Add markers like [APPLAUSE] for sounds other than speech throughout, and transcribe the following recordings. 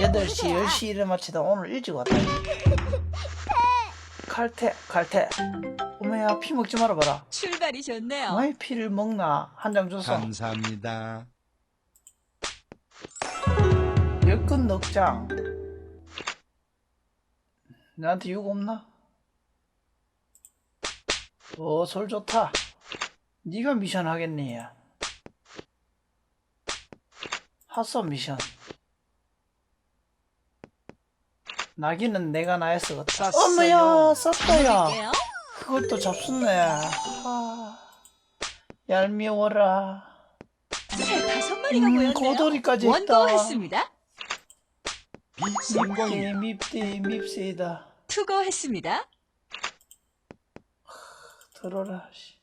8시 10시 일에 마치다. 오늘 일찍 왔다. 칼퇴 칼퇴. 어머야 피 먹지 말아봐라. 출발이 좋네요. 왜 피를 먹나? 한 장 줬어 감사합니다. 열끝 넉장. 나한테 욕 없나? 어 솔 좋다. 네가 미션 하겠니 야 핫서 미션 나기는 내가 쌌어요. 어머야 썼다야. 그걸 또 잡숫네 하, 얄미워라 새 다섯 마리가 음, 모였네요. 고돌이까지 있다. 원고했습니다. 밉게 밉디 밉세다 투고했습니다. 들어라 씨.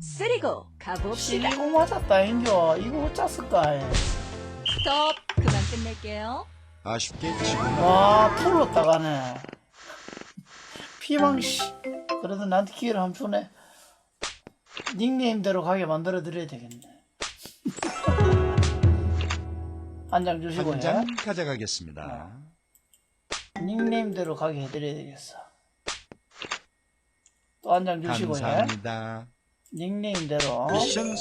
쓰리고 가봅시다. 이거 맞았다 인겨 이거 어쩌을까 스톱. 그만 끝낼게요. 아쉽게 지금 와 풀로 따가네 피망씨 그래도 나한테 기회를 한번 주네 닉네임대로 가게 만들어 드려야 되겠네 [LAUGHS] 한 장 주시고 한장 가져가겠습니다. 닉네임대로 가게 해드려야 되겠어 또 한 장 주시고 요 감사합니다. 닉네임대로.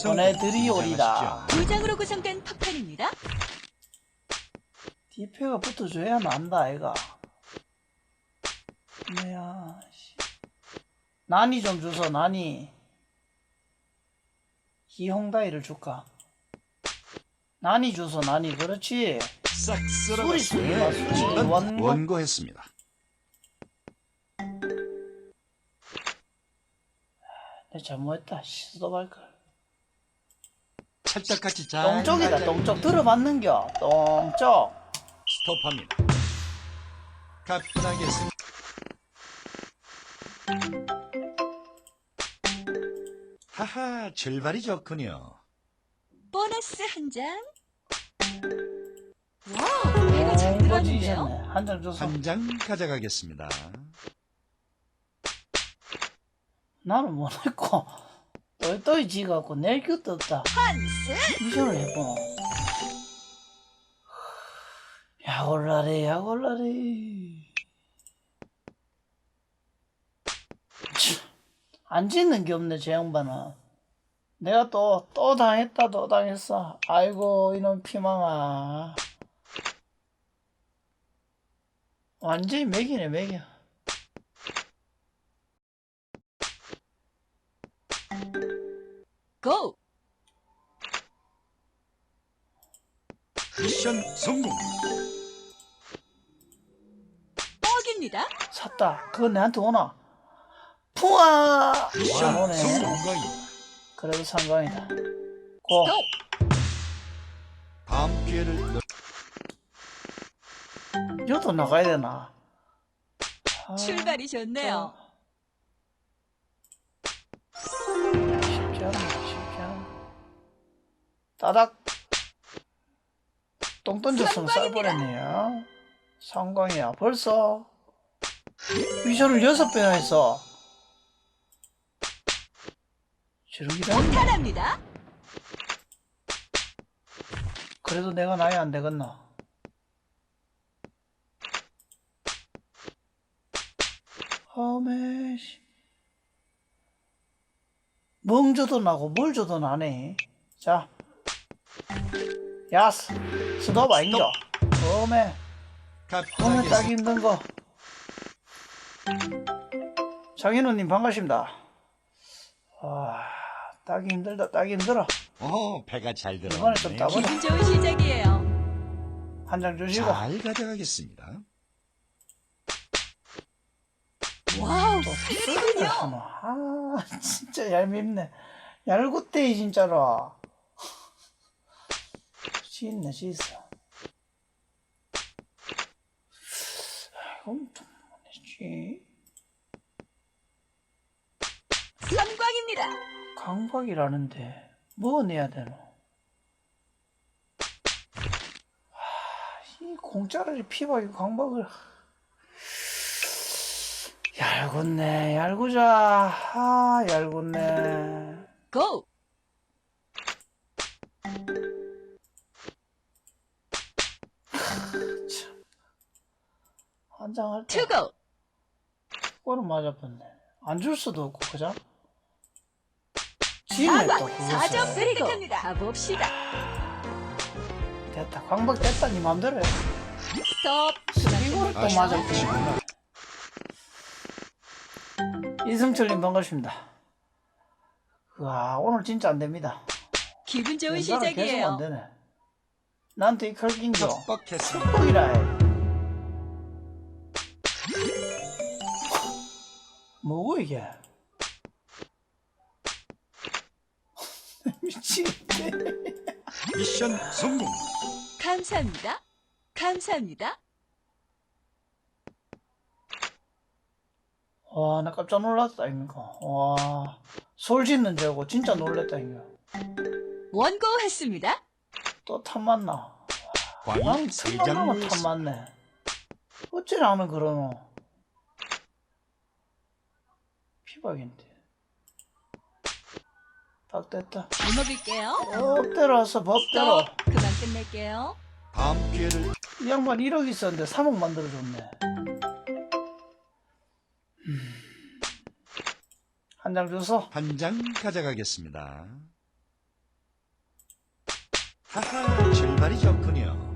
보내드리오리다 두 장으로 구성된 팝판입니다. 디페가 붙어줘야 난다 아이가 뭐야 씨. 난이 좀 주소 난이 기홍다이를 줄까 난이 주소 난이 그렇지 소리. 전 원고. 원고했습니다. 내 잘못했다 시도할 걸 찰떡같이 잘 똥쪽이다. 똥쪽 들어봤는겨 똥쪽 스톱합니다. 가뿐하겠습니다. 하하, 출발이 좋군요. 보너스 한 장. 와우, 배가 잘. 똥거지셨네 한장 줘서 한 장 가져가겠습니다. 나는 못했고 또이또이 지갖고 낼 것도 없다. 미션을 해보 야골라래 야골라래 참, 안 짓는 게 없네 저 양반은 내가 또 또 당했다 또 당했어. 아이고 이놈 피망아. 완전히 맥이네 맥이야 미션 성공. 뻑입니다. 샀다 그거 내한테 오나 풍아 안 미션 오네 성공입니다. 그래도 상관이다 고 스톱. 다음 기회를 놓- 여도 나가야 되나 아, 출발이 좋네요. 쉽지 않네 쉽지 않네 따닥 똥 던졌으면 쌀뻔했네요. 상광이야 벌써. 미션을 여섯 배나 했어 저러기도 했네 탈합니다. 그래도 내가 나이 안 되겠나 어메 씨. 멍줘도 나고 뭘 줘도 나네. 자 야스 스톱 어메 오늘 따기 가뿐하겠습니다. 힘든 거 장인우님 반갑습니다 아 따기 힘들다 따기 힘들어 어, 배가 잘 이번에 좀. 따보자. 기분 좋은 시작이에요. 한 장 주시고 잘 가져가겠습니다. 와우. 하나. 아, 진짜 얄밉네. 얄궂대, 진짜로. 시있어. 이건 좀 뭐지? 삼광입니다. 강박이라는데, 뭐 내야 되노? 하, 이 공짜를 피박이 강박을. 얄궂네, 얄궂아. 아, 얄궂네. 고. 한장 할 때. 투고. 그거는 맞아봤네. 안 줄 수도 없고, 그죠? 지네 또 사과. 4점 그것을. 그리고 가봅시다. 됐다. 광박 됐다. 니 맘대로 해. 스톱. 이거를 또 말. 이승철님 반갑습니다. 와, 오늘 진짜 안 됩니다. 기분 좋은 연달아 계속 안 시작이에요. 되네. 나한테 이 칼긴겨. 협박했습니다. 뻑이라 해. 뭐고 이게? [LAUGHS] 미치겠네. 미션 성공. 감사합니다. 감사합니다. 와, 나 깜짝 놀랐다, 이거. 와, 솔 짓는 줄 알고 진짜 놀랬다, 이거. 원고했습니다. 또 탐맞나? 하면 모였습니다. 탐맞네. 어찌라면 그러노? 피박인데. 박 됐다. 먹을게요. 법대로서 법대로. 스톱. 그만 끝낼게요. 다음 기회를 이 양반 1억 있었는데 3억 만들어줬네. 음. 한장 줘서 한 장 가져가겠습니다. 하하, 출발이 좋군요.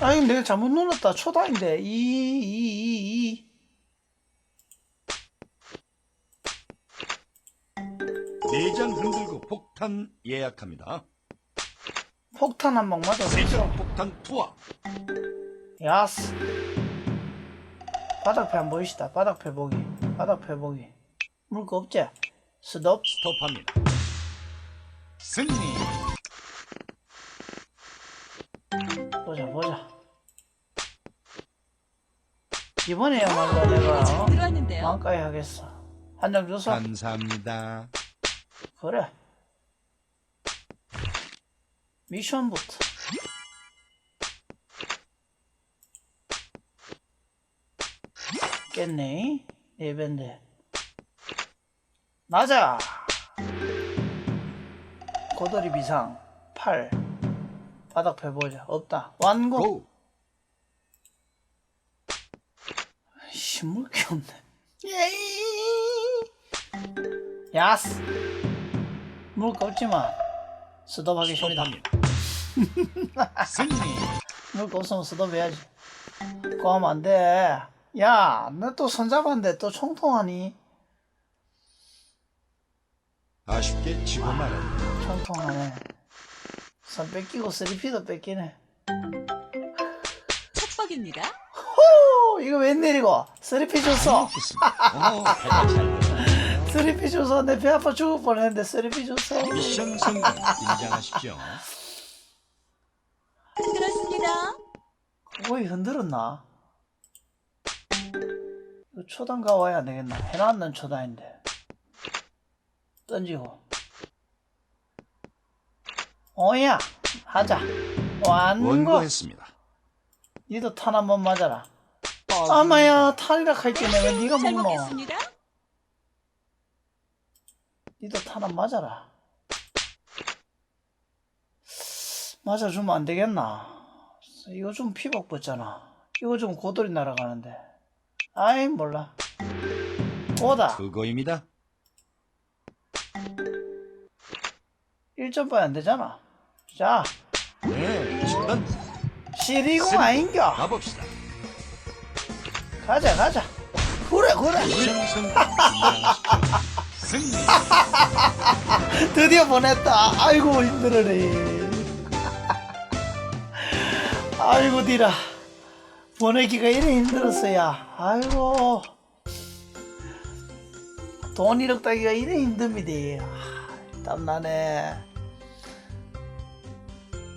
아니 내가 잘못 눌렀다 초다인데 2 2 2 2네장 흔들고 폭탄 예약합니다. 폭탄 한 방 맞아 세장 폭탄 투하. 야스 바닥패 안 보이시다 바닥패 보기 바닥패 보기 물거 없지? 스톱 스톱합니다. 승리. 보자 보자 이번에야말로 내가. 잘 어? 들어왔는데요. 망가야 하겠어. 한 장 줘서 감사합니다. 그래. 미션부터. 깼네. 예밴데. 맞아 고돌이 비상. 8 바닥 펴보자. 없다. 완고 고. 신물게 없네. 예이. 야스. 물거 없지만 스톱하겠습니다 스톱합니다. 승리. 물거 없으면 스톱해야지. 그거 하면 안 돼. 야 너 또 손잡았는데 또 총통하니? 아쉽게 지고 말았네. 총통하네. 손 뺏기고 3P도 뺏기네. 척박입니다. 호 이거 웬일이고 3P 줬어. 어. 3P 줘서 내배 아파 죽을 뻔했는데 3P 줬어 미션 성공 인정하십시오. 흔들었습니다. 거의 흔들었나? 이거 초단 가와야 안 되겠나? 해놨는 초단인데. 던지고. 어야! 하자. 완고! 원고했습니다. 니도 탄 한 번 맞아라. 아마야, 탄이라 할게 내가 니가 잘 먹노. 니도 탄한 맞아라. 맞아주면 안 되겠나? 이거 좀 피박 붙잖아. 이거 좀 고돌이 날아가는데. 아이, 몰라. 오다. 그거입니다. 1점 빠야 안 되잖아. 자, 네, 쓰리. 아인겨. 가봅시다. 가자, 가자. 그래, 그래. [LAUGHS] 드디어 보냈다. 아이고, 힘들어네. [LAUGHS] 아이고, 디라. 보내기가 이래 힘들었어야. 아이고. 돈 1억 따기가 이래 힘듭니다. 아, 땀나네.